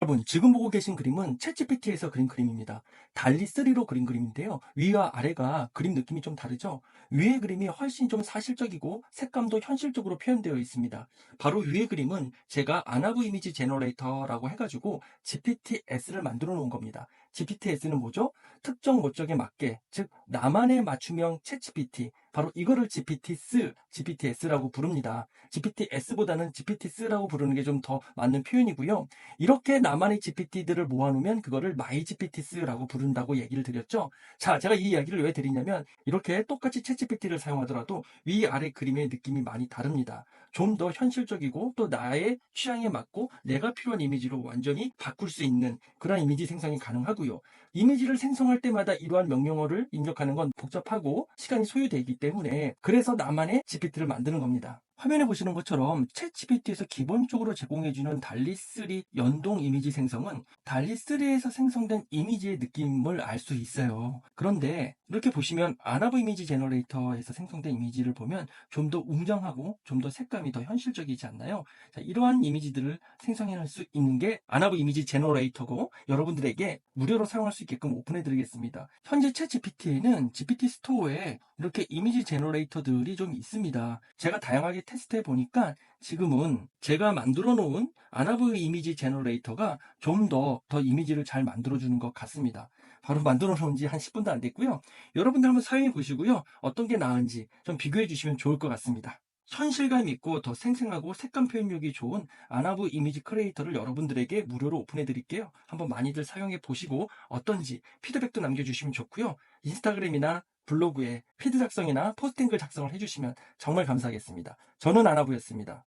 여러분 지금 보고 계신 그림은 챗GPT에서 그린 그림입니다. 달리 3로 그린 그림인데요. 위와 아래가 그림 느낌이 좀 다르죠? 위의 그림이 훨씬 좀 사실적이고 색감도 현실적으로 표현되어 있습니다. 바로 위의 그림은 제가 아나브 이미지 제너레이터라고 해가지고 GPT-S를 만들어 놓은 겁니다. GPT-S는 뭐죠? 특정 목적에 맞게, 즉 나만의 맞춤형 챗GPT, 바로 이거를 GPT-S, GPT-S라고 부릅니다. GPT-S보다는 GPT-S라고 부르는 게 좀 더 맞는 표현이고요. 이렇게 나만의 GPT들을 모아놓으면 그거를 마이 GPT스라고 부른다고 얘기를 드렸죠. 자, 제가 이 이야기를 왜 드리냐면 이렇게 똑같이 챗 GPT를 사용하더라도 위아래 그림의 느낌이 많이 다릅니다. 좀 더 현실적이고 또 나의 취향에 맞고 내가 필요한 이미지로 완전히 바꿀 수 있는 그런 이미지 생성이 가능하고요. 이미지를 생성할 때마다 이러한 명령어를 입력 하는 건 복잡하고 시간이 소요되기 때문에 그래서 나만의 GPT를 만드는 겁니다. 화면에 보시는 것처럼 챗 GPT에서 기본적으로 제공해주는 달리3 연동 이미지 생성은 달리3에서 생성된 이미지의 느낌을 알 수 있어요. 그런데 이렇게 보시면 아나브 이미지 제너레이터에서 생성된 이미지를 보면 좀 더 웅장하고 좀 더 색감이 더 현실적이지 않나요? 자, 이러한 이미지들을 생성해낼 수 있는 게 아나브 이미지 제너레이터고 여러분들에게 무료로 사용할 수 있게끔 오픈해 드리겠습니다. 현재 챗 GPT에는 GPT 스토어에 이렇게 이미지 제너레이터들이 좀 있습니다. 제가 다양하게 테스트해 보니까 지금은 제가 만들어 놓은 아나브 이미지 제너레이터가 좀더더 이미지를 잘 만들어 주는 것 같습니다. 바로 만들어 놓은 지 한 10분도 안 됐고요. 여러분들 한번 사용해 보시고요. 어떤 게 나은지 좀 비교해 주시면 좋을 것 같습니다. 현실감 있고 더 생생하고 색감 표현력이 좋은 아나브 이미지 크리에이터를 여러분들에게 무료로 오픈해 드릴게요. 한번 많이들 사용해 보시고 어떤지 피드백도 남겨주시면 좋고요. 인스타그램이나 블로그에 피드 작성이나 포스팅글 작성을 해주시면 정말 감사하겠습니다. 저는 아나브였습니다.